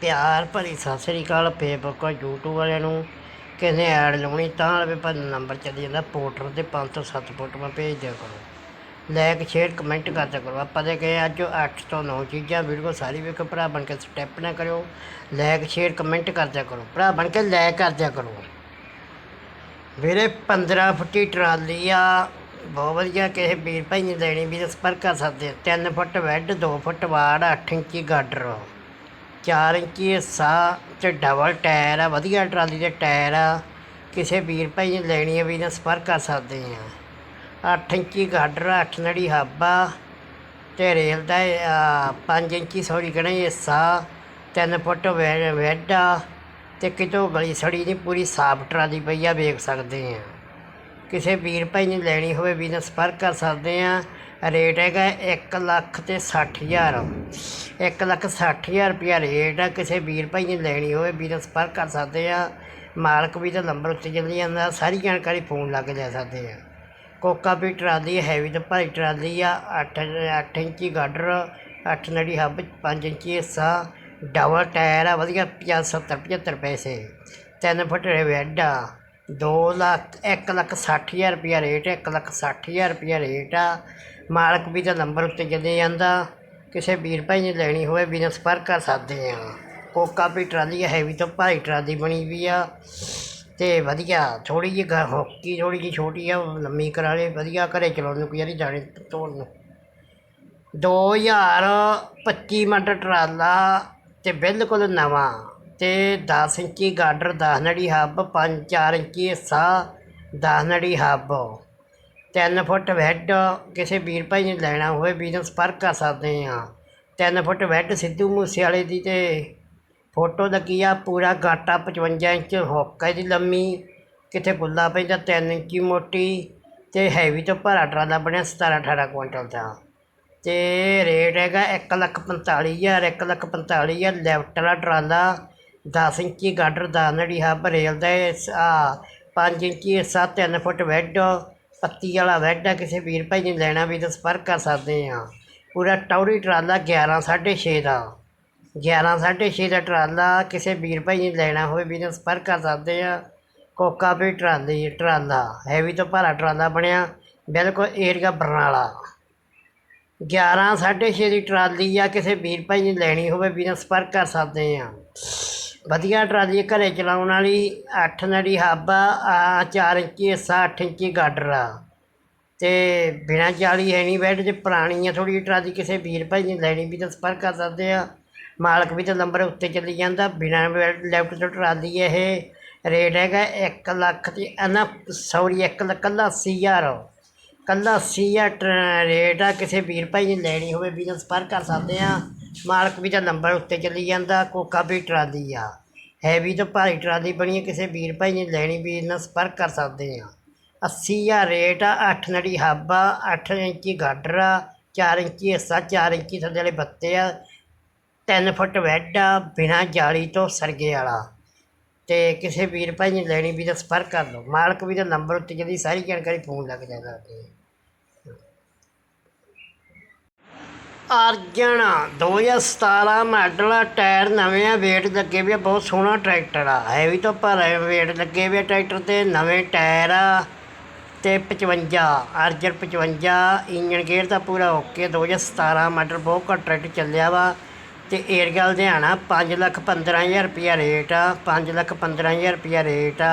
ਪਿਆਰ ਭਰੀ ਸਤਿ ਸ੍ਰੀ ਅਕਾਲ Facebook YouTube ਵਾਲਿਆਂ ਨੂੰ। ਕਿਸੇ ਐਡ ਲਾਉਣੀ ਤਾਂ ਵੀ ਪਰ ਨੰਬਰ ਚੱਲੀ ਜਾਂਦਾ ਪੋਰਟਰ ਤੇ 5 ਤੋਂ 7 ਫੋਟੋਆਂ ਭੇਜ ਦਿਆ ਕਰੋ। ਲਾਈਕ ਸ਼ੇਅਰ ਕਮੈਂਟ ਕਰਦਿਆ ਕਰੋ। ਆਪਾਂ ਦੇ ਕਹੇ ਅੱਜ 8 ਤੋਂ 9 ਚੀਜ਼ਾਂ ਵੀਡੀਓ ਸਾਰੀ ਵੇਖੋ, ਭਰਾ ਬਣ ਕੇ ਸਟੈਪ ਨਾ ਕਰਿਓ। ਲਾਈਕ ਸ਼ੇਅਰ ਕਮੈਂਟ ਕਰਦਿਆ ਕਰੋ। ਭਰਾ ਬਣ ਕੇ ਲਾਈਕ ਕਰਦਿਆ ਕਰੋ। ਵੀਰੇ 15 ਫੁੱਟੀ ਟਰਾਲੀ ਆ। ਬਹੁਤ ਵਧੀਆ, ਕਿਸੇ ਵੀਰ ਭਾਈ ਨੇ ਲੈਣੀ ਵੀ ਸੰਪਰਕ ਕਰ ਸਕਦੇ 3 ਫੁੱਟ ਵੈੱਡ 2 ਫੁੱਟ ਵਾੜ 8 ਇੰਚੀ ਗਾਡਰ। 4 ਇੰਚੀ ਹਿੱਸਾ ਤੇ ਡਬਲ ਟਾਇਰ ਆ, ਵਧੀਆ ਟਰਾਲੀ ਦੇ ਟਾਇਰ ਆ। ਕਿਸੇ ਵੀਰ ਭਾਈ ਨੇ ਲੈਣੀ ਹੈ ਵੀ ਨਾ ਸੰਪਰਕ ਕਰ ਸਕਦੇ ਆ। 8 ਇੰਚੀ ਗਾਡਰ 8 ਨੜੀ ਹਾਬਾ ਤੇ ਰੇਲ ਦਾ 5 ਇੰਚੀ ਸੌਰੀ ਕਹਣਾ ਹਿੱਸਾ 3 ਫੁੱਟ ਵੈ- ਵੈਡ ਆ। ਤੇ ਕਿਤੋਂ ਗਲੀ ਸੜੀ ਨਹੀਂ, ਪੂਰੀ ਸਾਫ਼ ਟਰਾਲੀ ਪਈ ਆ, ਵੇਖ ਸਕਦੇ ਆ। ਕਿਸੇ ਵੀਰ ਭਾਈ ਨੇ ਲੈਣੀ ਹੋਵੇ ਵੀ ਨਾ ਸੰਪਰਕ ਕਰ ਸਕਦੇ ਆ। ਰੇਟ ਹੈਗਾ 1 ਲੱਖ ਤੇ 60000 1 ਲੱਖ 60000 ਰੁਪਇਆ ਰੇਟ ਆ, ਕਿਸੇ ਵੀਰ ਭਾਈ ਨੇ ਲੈਣੀ ਹੋਵੇ ਵੀ ਨਾ ਸੰਪਰਕ ਕਰ ਸਕਦੇ ਆ। ਮਾਲਕ ਵੀ ਤਾਂ ਨੰਬਰ ਉੱਤੇ ਚੱਲੀ ਜਾਂਦਾ, ਸਾਰੀ ਜਾਣਕਾਰੀ ਫੋਨ ਲਾ ਕੇ ਲੈ ਸਕਦੇ ਆ। ਕੋਕਾ ਵੀ ਟਰਾਲੀ, ਹੈਵੀ ਤੇ ਭਾਰੀ ਟਰਾਲੀ ਆ 8 8 ਇੰਚੀ ਗਾਡਰ 8 ਨੜੀ ਹੱਬ 5 ਇੰਚੀ ਹਿੱਸਾ, ਡਬਲ ਟਾਇਰ ਆ, ਵਧੀਆ 70 75 ਪੈਸੇ। 3 ਫੁੱਟ ਵੈਡ ਆ 2 ਲੱਖ 1 ਲੱਖ 60000 ਰੁਪਇਆ ਰੇਟ ਹੈ 1 ਲੱਖ 60000 ਰੁਪਇਆ ਰੇਟ ਆ। ਮਾਲਕ ਵੀ ਦਾ ਨੰਬਰ ਉੱਤੇ ਚੱਲੇ ਜਾਂਦਾ, ਕਿਸੇ ਵੀਰ ਭਾਈ ਨੇ ਲੈਣੀ ਹੋਵੇ ਬਿਨਾਂ ਸੰਪਰਕ ਕਰ ਸਕਦੇ ਹਾਂ ਕੋਕਾ ਵੀ ਟਰਾਲੀ ਹੈਵੀ ਤੋਂ ਭਾਰੀ ਟਰਾਲੀ ਬਣੀ ਵੀ ਆ, ਤੇ ਵਧੀਆ ਥੋੜੀ ਜਿਹੀ ਗ- ਹੋਕੀ ਥੋੜੀ ਜਿਹੀ ਛੋਟੀ ਆ, ਉਹ ਲੰਮੀ ਕਰਾਲੇ ਵਧੀਆ ਘਰੇ ਚਲਾਉਣ ਨੂੰ ਕੋਈ ਯਾਰੀ ਜਾਣੇ ਤੋੜ ਨੂੰ। 2025 ਮਾਡਲ ਟਰਾਲਾ ਤੇ ਬਿਲਕੁਲ ਨਵਾਂ, ਤੇ 10 ਇੰਚੀ ਗਾਡਰ 10 ਨੜੀ ਹੱਬ 5 4 ਇੰਚੀ ਹਿੱਸਾ 10 ਨੜੀ ਹੱਬ। ਤਿੰਨ ਫੁੱਟ ਵੈਡ ਕਿਸੇ ਵੀਰ ਭਾਈ ਨੇ ਲੈਣਾ ਹੋਵੇ ਬਿਜ਼ਨਸ ਸੰਪਰਕ ਕਰ ਸਕਦੇ ਹਾਂ ਤਿੰਨ ਫੁੱਟ ਵੈਡ ਸਿੱਧੂ ਮੂਸੇਵਾਲੇ ਦੀ ਅਤੇ ਫੋਟੋ ਦਾ ਕੀ ਆ ਪੂਰਾ ਗਾਟਾ 55 ਇੰਚ, ਹੋਕਾ ਦੀ ਲੰਮੀ ਕਿਤੇ ਗੁੱਲਾ ਪੈਂਦਾ ਤਿੰਨ ਇੰਚੀ ਮੋਟੀ ਅਤੇ ਹੈਵੀ ਤੋਂ ਭਾਰਾ ਟਰਾਲਾ ਬਣਿਆ 17 18 ਕੁਇੰਟਲ ਦਾ। ਅਤੇ ਰੇਟ ਹੈਗਾ ਇੱਕ ਲੱਖ 45000 1 ਲੱਖ 45000 ਲੈਫਟ ਵਾਲਾ ਟਰਾਲਾ ਦਸ ਇੰਚੀ ਗਾਡਰ ਦਾ ਨੜੀ ਹੱਬ ਰੇਲ ਦਾ ਆ ਪੰਜ ਇੰਚੀ ਹਿੱਸਾ ਤਿੰਨ ਫੁੱਟ ਵੈਡ ਪੱਤੀ ਵਾਲਾ ਵੈੱਡ ਆ, ਕਿਸੇ ਵੀਰ ਭਾਈ ਨੇ ਲੈਣਾ ਵੀ ਤਾਂ ਸੰਪਰਕ ਕਰ ਸਕਦੇ ਆ। ਪੂਰਾ ਟੌਰੀ ਟਰਾਲਾ 11 6.5 ਦਾ। 11 6.5 ਦਾ ਟਰਾਲਾ, ਕਿਸੇ ਵੀਰ ਭਾਈ ਨੇ ਲੈਣਾ ਹੋਵੇ ਵੀ ਤਾਂ ਸੰਪਰਕ ਕਰ ਸਕਦੇ ਆ। ਕੋਕਾ ਵੀ ਟਰਾਲੀ, ਟਰਾਲਾ, ਹੈਵੀ ਤੋਂ ਭਾਰਾ ਟਰਾਲਾ ਬਣਿਆ, ਬਿਲਕੁਲ ਏਰੀਆ ਬਰਨਾਲਾ। 11 6.5 ਦੀ ਟਰਾਲੀ ਆ, ਕਿਸੇ ਵੀਰ ਭਾਈ ਨੇ ਲੈਣੀ ਹੋਵੇ ਬਿਨਾਂ ਸੰਪਰਕ ਕਰ ਸਕਦੇ ਆ। ਵਧੀਆ ਟਰਾਲੀ ਘਰੇ ਚਲਾਉਣ ਵਾਲੀ, ਅੱਠ ਨੜੀ ਹੱਬ ਆ ਚਾਰ ਇੰਚੀ ਹਿੱਸਾ ਅੱਠ ਇੰਚੀ ਗਾਡਰ ਆ। ਅਤੇ ਬਿਨਾਂ ਜਾਲੀ ਹੈ ਨਹੀਂ ਬੈੱਡ ਤੇ ਪੁਰਾਣੀ ਆ ਥੋੜੀ ਟਰਾਲੀ ਕਿਸੇ ਵੀਰ ਭਾਈ ਨੇ ਲੈਣੀ ਵੀ ਤਾਂ ਸੰਪਰਕ ਕਰ ਸਕਦੇ ਆ। ਮਾਲਕ ਵੀ ਤਾਂ ਨੰਬਰ ਉੱਤੇ ਚੱਲੀ ਜਾਂਦਾ, ਬਿਨਾਂ ਲੈਫਟ ਤੋਂ ਟਰਾਲੀ ਇਹ ਰੇਟ ਹੈਗਾ 1 ਲੱਖ ਤੇ ਨਾ ਸੌਰੀ 1 ਲੱਖ ਕੱਲਾ 80000 ਕੱਲਾ 80000 ਟਰ- ਰੇਟ ਆ, ਕਿਸੇ ਵੀਰ ਭਾਈ ਨੇ ਲੈਣੀ ਹੋਵੇ ਵੀ ਤਾਂ ਸੰਪਰਕ ਕਰ ਸਕਦੇ ਆ। ਮਾਲਕ ਵੀ ਤਾਂ ਨੰਬਰ ਉੱਤੇ ਚੱਲੀ ਜਾਂਦਾ, ਕੋਕਾ ਵੀ ਟਰਾਲੀ ਆ। ਹੈਵੀ ਤੋਂ ਭਾਰੀ ਟਰਾਲੀ ਬਣੀ ਆ, ਕਿਸੇ ਵੀਰ ਭਾਈ ਨੇ ਲੈਣੀ ਵੀਰ ਨਾਲ ਸੰਪਰਕ ਕਰ ਸਕਦੇ ਆ। 80000 ਰੇਟ ਆ 8 ਨੜੀ ਹੱਬ ਆ 8 ਇੰਚੀ ਗਾਡਰ ਆ 4 ਇੰਚੀ ਹਿੱਸਾ 4 ਇੰਚੀ ਥੱਲੇ ਵਾਲੇ ਬੱਤੇ ਆ 3 ਫੁੱਟ ਵੈਡ ਆ, ਬਿਨਾਂ ਜਾਲੀ ਤੋਂ ਸਰਗੇ ਵਾਲਾ। ਤੇ ਕਿਸੇ ਵੀਰ ਭਾਈ ਨੇ ਲੈਣੀ ਵੀ ਤਾਂ ਸੰਪਰਕ ਕਰ ਲਓ। ਮਾਲਕ ਵੀ ਦਾ ਨੰਬਰ ਉੱਤੇ ਜਿਹਦੀ ਸਾਰੀ ਜਾਣਕਾਰੀ ਫੋਨ ਲੱਗ ਜਾਂਦਾ ਤੇ ਅਰਜਨ 2017 ਮਾਡਲ ਆ, ਟਾਇਰ ਨਵੇਂ ਆ ਵੇਟ ਲੱਗੇ ਵੀ ਆ, ਬਹੁਤ ਸੋਹਣਾ ਟਰੈਕਟਰ ਆ। ਹੈਵੀ ਤੋਂ ਭਾਰਾ ਵੇਟ ਲੱਗੇ ਵੀ ਆ ਟਰੈਕਟਰ ਤੇ, ਨਵੇਂ ਟਾਇਰ ਆ ਤੇ 55 ਅਰਜਨ 55 ਇੰਜਨ ਗੇਅਰ ਦਾ ਪੂਰਾ ਓਕੇ 2017 ਮਾਡਲ ਬਹੁਤ ਘੱਟ ਟਰੈਕਟਰ ਚੱਲਿਆ ਵਾ ਤੇ ਏਰੀਆ ਲੁਧਿਆਣਾ 5 ਲੱਖ 15000 ਰੁਪਿਆ ਰੇਟ ਆ 5 ਲੱਖ 15000 ਰੁਪਿਆ ਰੇਟ ਆ।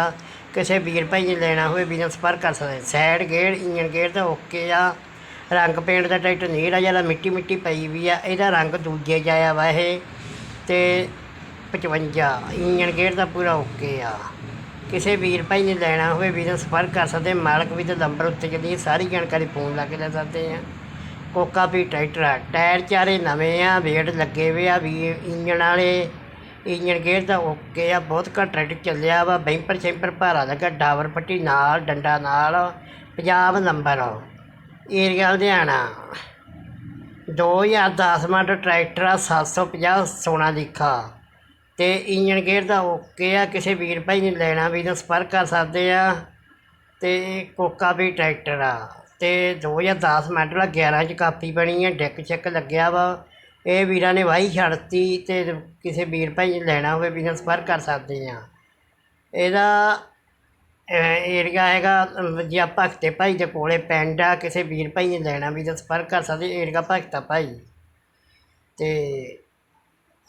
ਕਿਸੇ ਵੀਰ ਭਾਈ ਨੇ ਲੈਣਾ ਹੋਵੇ ਬਿਜ਼ਨਸ ਪਰ ਕਰ ਸਕਦੇ ਸਾਈਡ ਗੇਅਰ ਇੰਜਨ ਗੇਅਰ ਦਾ ਓਕੇ ਆ। ਰੰਗ ਪੇਂਟ ਦਾ ਟਰੈਕਟਰ ਨਹੀਂ ਜਿਹੜਾ ਜ਼ਿਆਦਾ ਮਿੱਟੀ ਮਿੱਟੀ ਪਈ ਵੀ ਆ, ਇਹਦਾ ਰੰਗ ਦੂਜੇ ਜਾਇਆ ਵਾ ਇਹ। ਤੇ 55 ਇੰਜਨ ਗੇਅਰ ਦਾ ਪੂਰਾ ਓਕੇ ਆ। ਕਿਸੇ ਵੀਰ ਭਾਈ ਨੇ ਲੈਣਾ ਹੋਵੇ ਬਿਜ਼ਨਸ ਸੰਪਰਕ ਕਰ ਸਕਦੇ, ਮਾਲਕ ਵੀ ਤੇ ਨੰਬਰ ਉੱਤੇ ਜਿਹੜੀ ਸਾਰੀ ਜਾਣਕਾਰੀ ਫੋਨ ਲਾ ਕੇ ਲੈ ਸਕਦੇ ਆ। ਕੋਕਾ ਵੀ ਟਰੈਕਟਰ ਆ, ਟਾਇਰ ਚਾਰੇ ਨਵੇਂ ਆ ਵੇਟ ਲੱਗੇ ਹੋਏ ਆ, ਵੀ ਇੰਜਣ ਵਾਲੇ, ਇੰਜਣ ਗੇਅਰ ਦਾ ਓਕੇ ਆ, ਬਹੁਤ ਘੱਟ ਟਰੈਕਟਰ ਚੱਲਿਆ ਵਾ ਬੈਂਪਰ ਸ਼ੈਂਪਰ ਭਾਰਾ ਲੱਗਾ ਡਾਵਰ ਪੱਟੀ ਨਾਲ, ਡੰਡਾ ਨਾਲ Punjab number. Area Ludhiana. 2010 model tractor ਆ 750 ਸੋਨਾ ਲਿਖਾ ਅਤੇ ਇੰਜਣ ਗੇਅਰ ਦਾ ਓਕੇ ਆ, ਕਿਸੇ ਵੀਰ ਭਾਈ ਨੇ ਲੈਣਾ ਵੀ ਤਾਂ ਸੰਪਰਕ ਕਰ ਸਕਦੇ ਆ। ਅਤੇ ਕੋਕਾ ਵੀ ਟਰੈਕਟਰ ਆ। ਅਤੇ ਦੋ ਹਜ਼ਾਰ ਦਸ ਮਾਡਲ ਆ 11 ਚ ਕਾਪੀ ਬਣੀ ਆ ਡਿੱਕ ਚੈੱਕ ਲੱਗਿਆ ਵਾ। ਇਹ ਵੀਰਾਂ ਨੇ ਵਾਹੀ ਛੱਡਤੀ ਅਤੇ ਕਿਸੇ ਵੀਰ ਭਾਈ ਨੇ ਲੈਣਾ ਹੋਵੇ ਵੀਰਾਂ ਸੰਪਰਕ ਕਰ ਸਕਦੇ ਆ। ਇਹਦਾ ਏਰੀਆ ਹੈਗਾ ਜੇ ਭਗਤੇ ਭਾਈ ਦੇ ਕੋਲੇ ਪਿੰਡ ਆ, ਕਿਸੇ ਵੀਰ ਭਾਈ ਨੇ ਲੈਣਾ ਵੀ ਤਾਂ ਸੰਪਰਕ ਕਰ ਸਕਦੇ ਏਰੀਆ ਭਗਤਾ ਭਾਈ। ਅਤੇ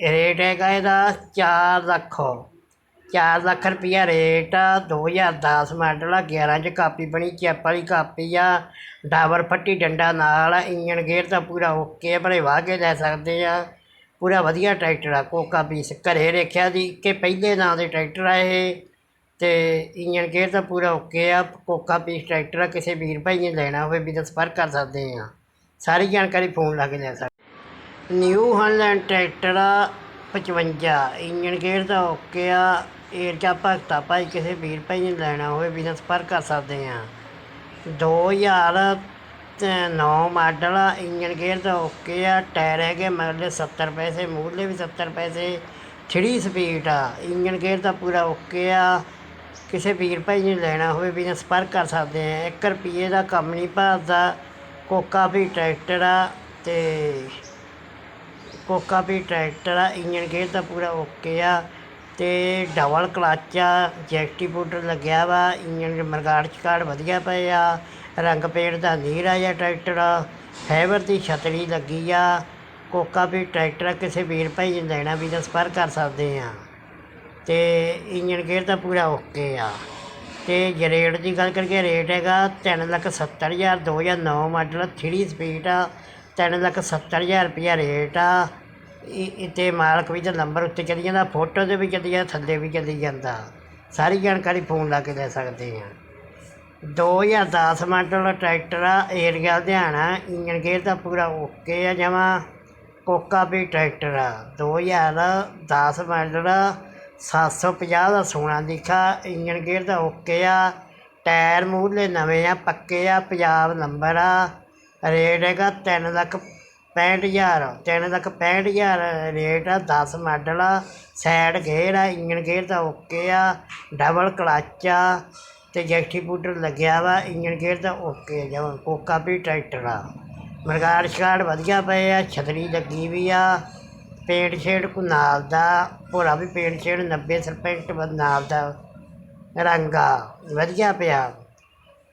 ਰੇਟ ਹੈਗਾ ਇਹਦਾ ਚਾਰ ਲੱਖ। ਚਾਰ ਲੱਖ ਰੁਪਈਆ ਰੇਟ ਆ 2010 ਮਾਡਲ ਆ 11 ਚ ਕਾਪੀ ਬਣੀ ਚੈਪ ਵਾਲੀ ਕਾਪੀ ਆ ਡਾਵਰ ਫੱਟੀ ਡੰਡਾ ਨਾਲ ਆ, ਇੰਜਣ ਗੇਅਰ ਤਾਂ ਪੂਰਾ ਓਕੇ ਆ, ਭਲੇ ਵਾਹ ਕੇ ਲੈ ਸਕਦੇ ਆ। ਪੂਰਾ ਵਧੀਆ ਟਰੈਕਟਰ ਆ, ਕੋਕਾ ਪੀਸ ਘਰੇ ਰੇਖਿਆ ਦੀ ਕਿ ਪਹਿਲੇ ਨਾਂ ਦੇ ਟਰੈਕਟਰ ਆ ਇਹ। ਤੇ ਇੰਜਨ ਗੇਅਰ ਤਾਂ ਪੂਰਾ ਓਕੇ ਆ, ਕੋਕਾ ਪੀਸ ਟਰੈਕਟਰ ਆ, ਕਿਸੇ ਵੀਰ ਭਾਈ ਨੇ ਲੈਣਾ ਹੋਵੇ ਵੀ ਤਾਂ ਸੰਪਰਕ ਕਰ ਸਕਦੇ ਆ। ਸਾਰੀ ਜਾਣਕਾਰੀ ਫੋਨ ਲਾ ਕੇ ਲੈ ਸਕਦੇ। ਨਿਊ ਹਾਲੈਂਡ ਟਰੈਕਟਰ ਆ 55 ਇੰਜਨ ਗੇਅਰ ਦਾ ਓਕੇ ਆ ਏਰ ਚਾ ਭਗਤਾ ਭਾਈ ਕਿਸੇ ਵੀਰ ਭਾਈ ਨੇ ਲੈਣਾ ਹੋਵੇ ਵੀ ਤਾਂ ਸੰਪਰਕ ਕਰ ਸਕਦੇ ਆ। 2009 ਮਾਡਲ ਆ ਇੰਜਨ ਗੇਅਰ ਦਾ ਓਕੇ ਆ ਟਾਇਰ ਹੈਗੇ ਮਗਰਲੇ 70 ਪੈਸੇ, ਮੂਹਰਲੇ ਵੀ 70 ਪੈਸੇ 3 ਸਪੀਡ ਆ। ਇੰਜਨ ਗੇਅਰ ਦਾ ਪੂਰਾ ਓਕੇ ਆ। ਕਿਸੇ ਵੀਰ ਭਾਈ ਨੇ ਲੈਣਾ ਹੋਵੇ ਵੀ ਤਾਂ ਸੰਪਰਕ ਕਰ ਸਕਦੇ ਆ 1 ਰੁਪਏ ਦਾ ਕੰਮ ਨਹੀਂ ਭਰਦਾ। ਕੋਕਾ ਵੀ ਟਰੈਕਟਰ ਆ ਅਤੇ ਕੋਕਾ ਵੀ ਟਰੈਕਟਰ ਆ ਇੰਜਨ ਗੇਅਰ ਦਾ ਪੂਰਾ ਓਕੇ ਆ ਅਤੇ ਡਬਲ ਕਲੱਚ ਆ, ਜੈਕਟੀ ਪਾਊਡਰ ਲੱਗਿਆ ਵਾ ਇੰਜਨ ਮਰਗਾੜ ਚਕਾੜ ਵਧੀਆ ਪਏ ਆ, ਰੰਗ ਪੇਂਟ ਦਾ ਨੀਰ ਆ ਜਾਂ ਟਰੈਕਟਰ ਆ, ਫਾਈਬਰ ਦੀ ਛਤਰੀ ਲੱਗੀ ਆ। ਕੋਕਾ ਵੀ ਟਰੈਕਟਰ ਆ, ਕਿਸੇ ਵੀਰ ਭਾਈ ਨੇ ਲੈਣਾ ਵੀ ਤਾਂ ਸੰਪਰਕ ਕਰ ਸਕਦੇ ਆ ਤੇ ਇੰਜਨ ਗੇਅਰ ਤਾਂ ਪੂਰਾ ਓਕੇ ਆ। ਤੇ ਜੇ ਰੇਟ ਦੀ ਗੱਲ ਕਰੀਏ ਰੇਟ ਹੈਗਾ ਤਿੰਨ ਲੱਖ ਸੱਤਰ ਹਜ਼ਾਰ, ਦੋ ਹਜ਼ਾਰ ਨੌ ਮਾਡਲ 3 ਸਪੀਡ ਆ, ਤਿੰਨ ਲੱਖ ਸੱਤਰ ਹਜ਼ਾਰ ਰੁਪਈਆ ਰੇਟ ਆ। ਇਹ ਤੇ ਮਾਲਕ ਵੀ ਤਾਂ ਨੰਬਰ ਉੱਤੇ ਚਲੀ ਜਾਂਦਾ, ਫੋਟੋ ਦੇ ਵੀ ਚਲੀ ਜਾਂਦਾ, ਥੱਲੇ ਵੀ ਚਲੀ ਜਾਂਦਾ। ਸਾਰੀ ਜਾਣਕਾਰੀ ਫੋਨ ਲਾ ਕੇ ਲੈ ਸਕਦੇ ਆ। 2010 ਮਾਡਲ ਟਰੈਕਟਰ ਆ, ਏਰੀਆ ਲੁਧਿਆਣਾ ਇੰਜਨ ਗੇਅਰ ਦਾ ਪੂਰਾ ਓਕੇ ਆ, ਜਮਾ ਕੋਕਾ ਵੀ ਟਰੈਕਟਰ ਆ। 2010 ਮਾਡਲ ਸੱਤ ਸੌ ਪੰਜਾਹ ਦਾ ਸੋਨਾ ਲਿਖਾ ਇੰਜਣ ਗੇਅਰ ਦਾ ਓਕੇ ਆ, ਟਾਇਰ ਮੂਹਰਲੇ ਨਵੇਂ ਆ, ਪੱਕੇ ਆ, ਪੰਜਾਬ ਨੰਬਰ ਆ। ਰੇਟ ਹੈਗਾ ਤਿੰਨ ਲੱਖ ਪੈਂਹਠ ਹਜ਼ਾਰ, ਤਿੰਨ ਲੱਖ ਪੈਂਹਠ ਹਜ਼ਾਰ ਰੇਟ ਆ, ਦਸ ਮਾਡਲ ਆ ਸਾਈਡ ਗੇਅਰ ਆ, ਇੰਜਣ ਗੇਅਰ ਦਾ ਓਕੇ ਆ ਡਬਲ ਕਲੱਚ ਆ, ਤੇ ਜੈਕਟੀ ਪੂਡਰ ਲੱਗਿਆ ਵਾ, ਇੰਜਣ ਗੇਅਰ ਦਾ ਓਕੇ ਜਮਾਂ ਕੋਕਾ ਵੀ ਟਰੈਕਟਰ ਆ। ਮਰਗਾੜ ਸ਼ਕਾੜ ਵਧੀਆ ਪਏ ਆ, ਛਤਰੀ ਲੱਗੀ ਵੀ ਆ ਪੇਂਟ ਸ਼ੇਡ ਕੋ ਨਾਲ ਦਾ ਭੋਲਾ ਵੀ ਪੇਂਟ ਸ਼ੇਡ 90% ਨਾਲ ਦਾ ਰੰਗਾ ਵਧੀਆ ਪਿਆ।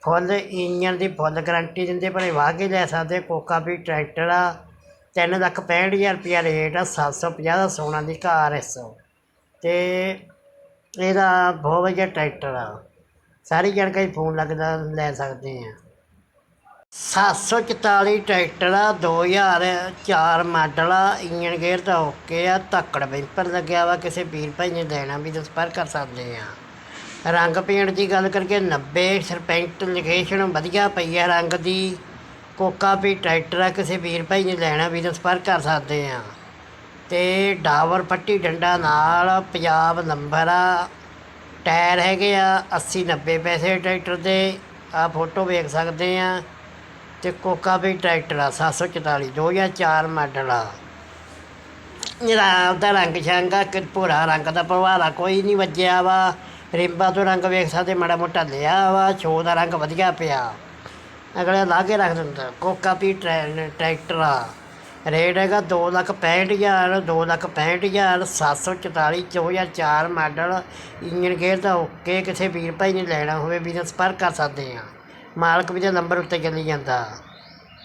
ਫੁੱਲ ਇੰਜਨ ਦੀ ਫੁੱਲ ਗਰੰਟੀ ਦਿੰਦੇ ਪਰ ਵਾਹ ਕੇ ਲੈ ਸਕਦੇ, ਕੋਕਾ ਵੀ ਟਰੈਕਟਰ ਆ। ਤਿੰਨ ਲੱਖ ਪੈਂਹਠ ਹਜ਼ਾਰ ਰੁਪਇਆ ਰੇਟ ਆ 750 ਦਾ ਸੋਨਾ ਦੀ ਕਾਰ ਇਸ ਤੇ ਇਹਦਾ ਬਹੁਤ ਵਧੀਆ ਟਰੈਕਟਰ ਆ। ਸਾਰੀ ਜਾਣਕਾਰੀ ਫੋਨ ਲੱਗਦਾ ਲੈ ਸਕਦੇ ਆ। 744 ਟਰੈਕਟਰ ਆ 2004 ਮਾਡਲ ਆ ਇੰਜਨ ਗੇਅਰ ਦਾ ਓਕੇ ਆ, ਧੱਕੜ ਬੈਂਪਰ ਲੱਗਿਆ ਵਾ, ਕਿਸੇ ਵੀਰ ਭਾਈ ਨੇ ਲੈਣਾ ਵੀ ਤਾਂ ਸੰਪਰਕ ਕਰ ਸਕਦੇ ਆ। ਰੰਗ ਪੇਂਟ ਦੀ ਗੱਲ ਕਰਕੇ 90 ਸਰਪੈਂਟ ਲੋਕੇਸ਼ਨ ਵਧੀਆ ਪਈ ਆ ਰੰਗ ਦੀ, ਕੋਕਾ ਵੀ ਟਰੈਕਟਰ ਆ, ਕਿਸੇ ਵੀਰ ਭਾਈ ਨੇ ਲੈਣਾ ਵੀ ਤਾਂ ਸੰਪਰਕ ਕਰ ਸਕਦੇ ਆ। ਤੇ ਡਾਵਰ ਪੱਟੀ ਡੰਡਾ ਨਾਲ ਪੰਜਾਬ ਨੰਬਰ ਆ, ਟਾਇਰ ਹੈਗੇ ਆ 80 90 ਪੈਸੇ ਟਰੈਕਟਰ ਦੇ ਆ ਫੋਟੋ ਵੇਖ ਸਕਦੇ ਆ। ਤੇ ਕੋਕਾ ਵੀ ਟਰੈਕਟਰ ਆ 744 2004 ਮਾਡਲ ਆ। ਇਹਦਾ ਆਪਦਾ ਰੰਗ ਛਾਂਗਾ ਕਿ ਭੂਰਾ ਰੰਗ ਦਾ ਪ੍ਰਵਾਲਾ ਕੋਈ ਨਹੀਂ ਵੱਜਿਆ ਵਾ। ਰਿੰਬਾ ਤੋਂ ਰੰਗ ਵੇਖ ਸਕਦੇ, ਮਾੜਾ ਮੋਟਾ ਲਿਆ ਵਾ ਛੋ ਦਾ ਰੰਗ ਵਧੀਆ ਪਿਆ। ਅਗਲੇ ਲਾ ਕੇ ਰੱਖ ਦਿੰਦਾ, ਕੋਕਾ ਵੀ ਟਰੈ- ਟਰੈਕਟਰ ਆ। ਰੇਟ ਹੈਗਾ ਦੋ ਲੱਖ ਪੈਂਹਠ ਹਜ਼ਾਰ, ਦੋ ਲੱਖ ਪੈਂਹਠ ਹਜ਼ਾਰ, ਸੱਤ ਸੌ ਚੁਤਾਲੀ ਦੋ ਹਜ਼ਾਰ ਚਾਰ ਮਾਡਲ। ਇੰਜਨ ਗੇਅਰ ਦਾ ਓਕੇ ਕਿਸੇ ਵੀਰ ਭਾਈ ਨੇ ਲੈਣਾ ਹੋਵੇ ਬਿਜ਼ਨਸ ਪਰ ਕਰ ਸਕਦੇ ਆ। ਮਾਲਕ ਵੀ ਦਾ ਨੰਬਰ ਉੱਤੇ ਚੱਲੀ ਜਾਂਦਾ।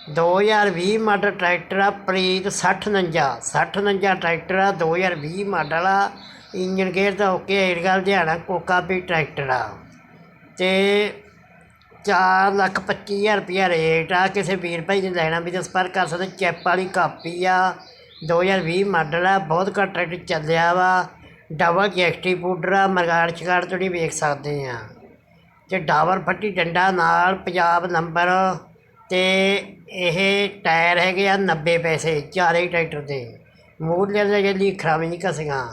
2020 ਮਾਡਲ ਟਰੈਕਟਰ ਆ, ਪ੍ਰੀਤ 6049 6049 ਟਰੈਕਟਰ ਆ 2020 ਮਾਡਲ ਆ। ਇੰਜਨ ਗੇਅਰ ਦਾ ਓਕੇ ਏਰੀਆ ਲੁਧਿਆਣਾ, ਕੋਕਾ ਵੀ ਟਰੈਕਟਰ ਆ। ਤੇ ਚਾਰ ਲੱਖ ਪੱਚੀ ਹਜ਼ਾਰ ਰੁਪਇਆ ਰੇਟ ਆ। ਕਿਸੇ ਵੀਰ ਭਾਈ ਨੇ ਲੈਣਾ ਵੀ ਤਾਂ ਸੰਪਰਕ ਕਰ ਸਕਦੇ, ਚੈਪ ਵਾਲੀ ਕਾਪੀ ਆ। 2020 ਮਾਡਲ ਆ, ਬਹੁਤ ਘੱਟ ਰੇਟ ਚੱਲਿਆ ਵਾ। ਡਬਲ ਜੈਕਟੀ ਪਾਊਡਰ ਆ ਮਰਗਾੜ ਚਗਾੜ ਤੁਸੀਂ ਵੇਖ ਸਕਦੇ ਆ। ਅਤੇ ਡਾਬਰ ਫੱਟੀ ਡੰਡਾ ਨਾਲ ਪੰਜਾਬ ਨੰਬਰ ਤੇ ਇਹ ਟਾਇਰ ਹੈਗੇ ਆ 90 ਪੈਸੇ ਚਾਰੇ ਟਰੈਕਟਰ ਦੇ। ਮੂਹਰਲੇ ਦੇ ਲੀਖਰਾਂ ਵੀ ਨਹੀਂ ਕਸੀਆਂ।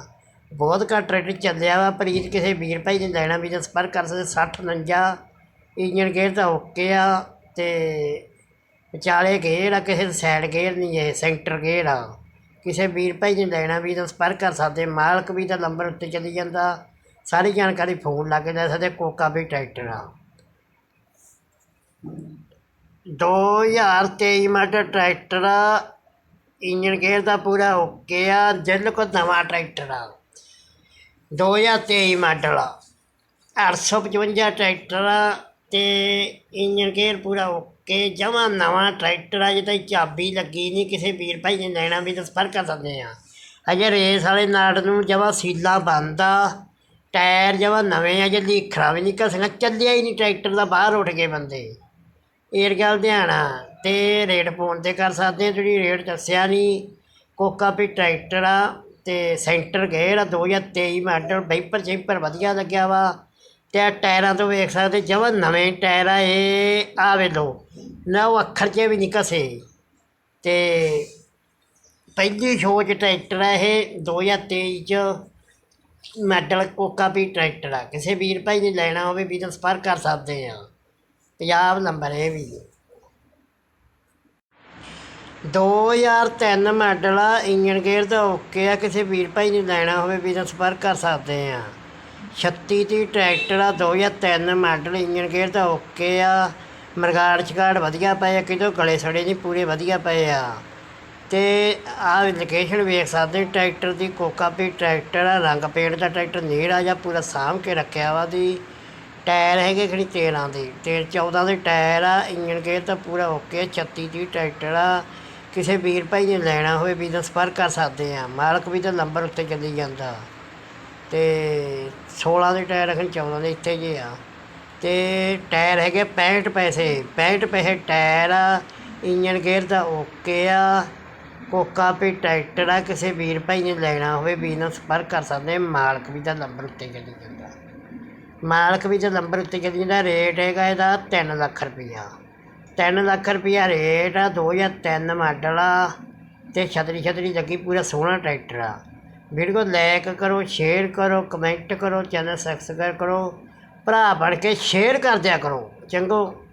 ਬਹੁਤ ਘੱਟ ਰੇਟ ਚੱਲਿਆ ਵਾ ਪ੍ਰੀਤ ਕਿਸੇ ਵੀਰ ਭਾਈ ਨੇ ਲੈਣਾ ਵੀ ਤਾਂ ਸੰਪਰਕ ਕਰ ਸਕਦੇ 60 49 ਇੰਜਨ ਗੇਅਰ ਤਾਂ ਓਕੇ ਆ ਤੇ ਵਿਚਾਲੇ ਗੇਅਰ ਆ, ਕਿਸੇ ਸਾਈਡ ਗੇਅਰ ਨਹੀਂ ਇਹ, ਸੈਂਟਰ ਗੇਅਰ ਆ। ਕਿਸੇ ਵੀਰ ਭਾਈ ਨੇ ਲੈਣਾ ਵੀ ਤਾਂ ਸੰਪਰਕ ਕਰ ਸਕਦੇ, ਮਾਲਕ ਵੀ ਤਾਂ ਨੰਬਰ ਉੱਤੇ ਚਲੀ ਜਾਂਦਾ। ਸਾਰੀ ਜਾਣਕਾਰੀ ਫੋਨ ਲੱਗ ਕੇ ਸਾਡੇ ਕੋਕਾ ਵੀ ਟਰੈਕਟਰ ਆ। 2023 ਮਾਡਲ ਟਰੈਕਟਰ ਆ ਇੰਜਨ ਗੇਅਰ ਦਾ ਪੂਰਾ ਓਕੇ ਆ ਦਿਲ ਬਿਲਕੁਲ ਨਵਾਂ ਟਰੈਕਟਰ ਆ। 2023 ਮਾਡਲ ਆ 855 ਟਰੈਕਟਰ ਆ ਤੇ ਇੰਜਨ ਗੇਅਰ ਪੂਰਾ ਓਕੇ ਜਮਾਂ ਨਵਾਂ ਟਰੈਕਟਰ ਆ ਜਿਹਦਾ ਚਾਬੀ ਲੱਗੀ ਨਹੀਂ ਕਿਸੇ ਵੀਰ ਭਾਈ ਨੇ ਲੈਣਾ ਵੀ ਤਾਂ ਸੰਪਰਕ ਕਰ ਸਕਦੇ ਆ। ਅਜੇ ਰੇਸ ਵਾਲੇ ਨਾੜ ਨੂੰ ਜਮਾਂ ਸੀਲਾ ਬੰਦ ਆ। ਟਾਇਰ ਜਮਾਂ ਨਵੇਂ ਆ ਜੇ ਲੀਖਰਾ ਵੀ ਨਹੀਂ ਘਸਣਾ ਚੱਲਿਆ ਹੀ ਨਹੀਂ ਟਰੈਕਟਰ ਦਾ, ਬਾਹਰ ਉੱਠ ਗਏ ਬੰਦੇ। ਇਹ ਗੱਲ ਧਿਆਨ ਆ, ਤੇ ਰੇਟ ਫੋਨ ਤੇ ਕਰ ਸਕਦੇ ਆ, ਜਿਹੜੀ ਰੇਟ ਦੱਸਿਆ ਨਹੀਂ। ਕੋਕਾ ਵੀ ਟਰੈਕਟਰ ਆ, ਤੇ ਸੈਂਟਰ ਗੇਅਰ ਆ 2023 ਮਾਡਲ ਵਾਈਪਰ ਜੈਂਪਰ ਵਧੀਆ ਲੱਗਿਆ ਵਾ। ਤੇ ਟਾਇਰਾਂ ਤੋਂ ਵੇਖ ਸਕਦੇ, ਜਮਾਂ ਨਵੇਂ ਟਾਇਰ ਆ ਇਹ ਆ ਵੇ ਲੋ ਨਾ ਉਹ ਅੱਖਰ 'ਚ ਵੀ ਨਹੀਂ ਘਸੇ ਤੇ ਪਹਿਲੀ ਸ਼ੋਅ 'ਚ ਟਰੈਕਟਰ ਆ ਇਹ 2023 ਚ। ਮਾਡਲ ਕੋਕਾ ਵੀ ਟਰੈਕਟਰ ਆ। ਕਿਸੇ ਵੀਰ ਭਾਈ ਨੇ ਲੈਣਾ ਹੋਵੇ ਵੀ ਤਾਂ ਸੰਪਰਕ ਕਰ ਸਕਦੇ ਆ। ਪੰਜਾਬ ਨੰਬਰ ਇਹ ਵੀ 2003 ਮਾਡਲ ਆ ਇੰਜਨ ਗੇਅਰ ਦਾ ਓਕੇ ਆ। ਕਿਸੇ ਵੀਰ ਭਾਈ ਨੇ ਲੈਣਾ ਹੋਵੇ ਵੀ ਤਾਂ ਸੰਪਰਕ ਕਰ ਸਕਦੇ ਆ। 36 ਦੀ ਟਰੈਕਟਰ ਆ 2003 ਮਾਡਲ ਇੰਜਨ ਗੇਅਰ ਦਾ ਓਕੇ ਆ। ਮਰਗਾੜ ਚਗਾੜ ਵਧੀਆ ਪਏ ਆ, ਕਿਤੋਂ ਗਲੇ ਸੜੇ ਨਹੀਂ, ਪੂਰੇ ਵਧੀਆ ਪਏ ਆ। ਤੇ ਆਹ ਲੋਕੇਸ਼ਨ ਵੇਖ ਸਕਦੇ ਹੋ, ਟਰੈਕਟਰ ਦੀ ਕੋਕਾ ਵੀ ਟਰੈਕਟਰ ਆ, ਰੰਗ ਪੇਂਟ ਦਾ ਟਰੈਕਟਰ ਨੇੜਾ ਜਾਂ ਪੂਰਾ ਸਾਂਭ ਕੇ ਰੱਖਿਆ ਵਾ ਦੀ ਟਾਇਰ ਹੈਗੇ ਖੜੀ 13 ਦੇ ਤੇ 14 ਦੇ ਟਾਇਰ ਆ ਇੰਜਨ ਗੇਅਰ ਤਾਂ ਪੂਰਾ ਓਕੇ 36 ਦੀ ਟਰੈਕਟਰ ਆ। ਕਿਸੇ ਵੀਰ ਭਾਈ ਨੇ ਲੈਣਾ ਹੋਵੇ ਵੀ ਤਾਂ ਸੰਪਰਕ ਕਰ ਸਕਦੇ ਆ। ਮਾਲਕ ਵੀ ਤਾਂ ਨੰਬਰ ਉੱਤੇ ਚੱਲੀ ਜਾਂਦਾ। ਤੇ 16 ਦੇ ਟਾਇਰ ਰੱਖਣ 14 ਦੇ ਇੱਥੇ ਜੇ ਆ। ਤੇ ਟਾਇਰ ਹੈਗੇ 65 ਪੈਸੇ 65 ਪੈਸੇ ਟਾਇਰ ਆ ਇੰਜਨ ਗੇਅਰ ਦਾ ਓਕੇ ਆ। ਕੋਕਾ ਵੀ ਟਰੈਕਟਰ ਆ, ਕਿਸੇ ਵੀਰ ਭਾਈ ਨੇ ਲੈਣਾ ਹੋਵੇ ਵੀ ਨਾਲ ਸੰਪਰਕ ਕਰ ਸਕਦੇ ਮਾਲਕ ਵੀ ਦਾ ਨੰਬਰ ਉੱਤੇ ਚੱਲੀ ਜਾਂਦਾ। ਮਾਲਕ ਵੀ ਦਾ ਨੰਬਰ ਉੱਤੇ ਚੱਲੀ ਜਾਂਦਾ। ਰੇਟ ਹੈਗਾ ਇਹਦਾ 3 ਲੱਖ ਰੁਪਈਆ। 3 ਲੱਖ ਰੁਪਈਆ ਰੇਟ ਆ 2003 ਮਾਡਲ ਆ, ਤੇ ਛਤਰੀ ਛਤਰੀ ਲੱਗੀ ਪੂਰਾ ਸੋਹਣਾ ਟਰੈਕਟਰ ਆ। ਵੀਡੀਓ ਲਾਈਕ ਕਰੋ, ਸ਼ੇਅਰ ਕਰੋ, ਕਮੈਂਟ ਕਰੋ, ਚੈਨਲ ਸਬਸਕ੍ਰਾਈਬ ਕਰੋ। ਭਰਾ ਬਣ ਕੇ ਸ਼ੇਅਰ ਕਰ ਦਿਆ ਕਰੋ। ਚੰਗੋ।